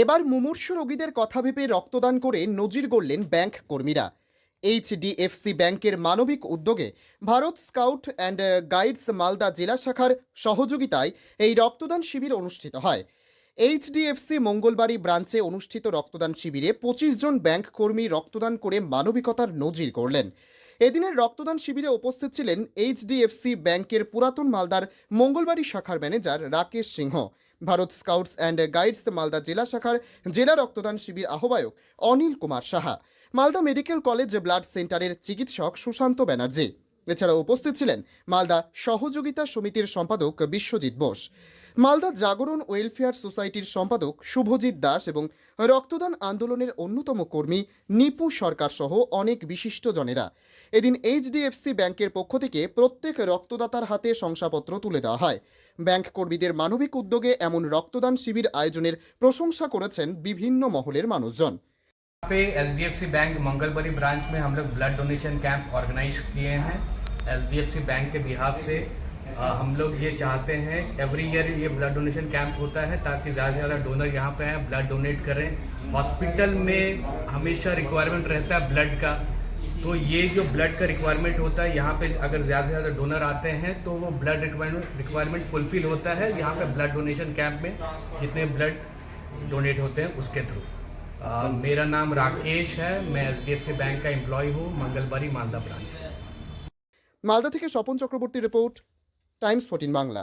এবার মুমূর্ষ রোগীদের কথা ভেবে রক্তদান করে নজির গড়লেন ব্যাংক কর্মীরা। এইচডিএফসি ব্যাংকের মানবিক উদ্যোগে Bharat Scout and Guides Malda জেলা শাখার সহযোগিতায় এই রক্তদান শিবির অনুষ্ঠিত হয়। এইচডিএফসি মঙ্গলবাড়ি ব্রাঞ্চে অনুষ্ঠিত রক্তদান শিবিরে পঁচিশ জন ব্যাংক কর্মী রক্তদান করে মানবিকতার নজির করলেন এদিনের রক্তদান শিবিরে উপস্থিত ছিলেন এইচডিএফসি ব্যাংকের পুরাতন মালদার মঙ্গলবাড়ি শাখার manager Rakesh Singh. Bharat Scouts and Guides Malda জেলা শাখার জেলা রক্তদান শিবির আহ্বায়ক Anil Kumar Saha. Malda Medical College blood সেন্টারের চিকিৎসক সুশান্ত ব্যানার্জি। এছাড়াও উপস্থিত ছিলেন মালদা সহযোগিতা সমিতির সম্পাদক বিশ্বজিৎ বোস মালদা জাগরণ ওয়েলফেয়ার সোসাইটির সম্পাদক শুভজিৎ দাস এবং রক্তদান আন্দোলনের অন্যতম কর্মী নিপু সরকার সহ অনেক বিশিষ্ট জনেরা এদিন এইচডিএফসি ব্যাংকের পক্ষ থেকে প্রত্যেক রক্তদাতার হাতে শংসাপত্র তুলে দেওয়া হয় ব্যাংক কর্মীদের মানবিক উদ্যোগে এমন রক্তদান শিবির আয়োজনের প্রশংসা করেছেন বিভিন্ন মহলের মানুষজন यहाँ पे H D F C bank Mangalbari branch में हम लोग ब्लड डोनेशन कैंप ऑर्गेनाइज किए हैं H D F C bank के बिहाफ से अ, हम लोग ये चाहते हैं एवरी ईयर ये ब्लड डोनेशन कैंप होता है ताकि ज़्यादा से ज़्यादा डोनर यहाँ पे आए ब्लड डोनेट करें। हॉस्पिटल में हमेशा रिक्वायरमेंट रहता है ब्लड का। तो ये जो ब्लड का रिक्वायरमेंट होता है यहाँ पे अगर ज़्यादा से ज़्यादा डोनर आते हैं तो वो ब्लड रिक्वायरमेंट फुलफिल होता है यहाँ पे ब्लड डोनेशन कैंप में जितने ब्लड डोनेट होते हैं उसके थ्रू मेरा नाम राकेश है मैं एच बैंक का एम्प्लॉय हूँ मंगलबारी मालदा ब्रांच মালদা থেকে Swapan Chakraborty report Times fourteen Bangla.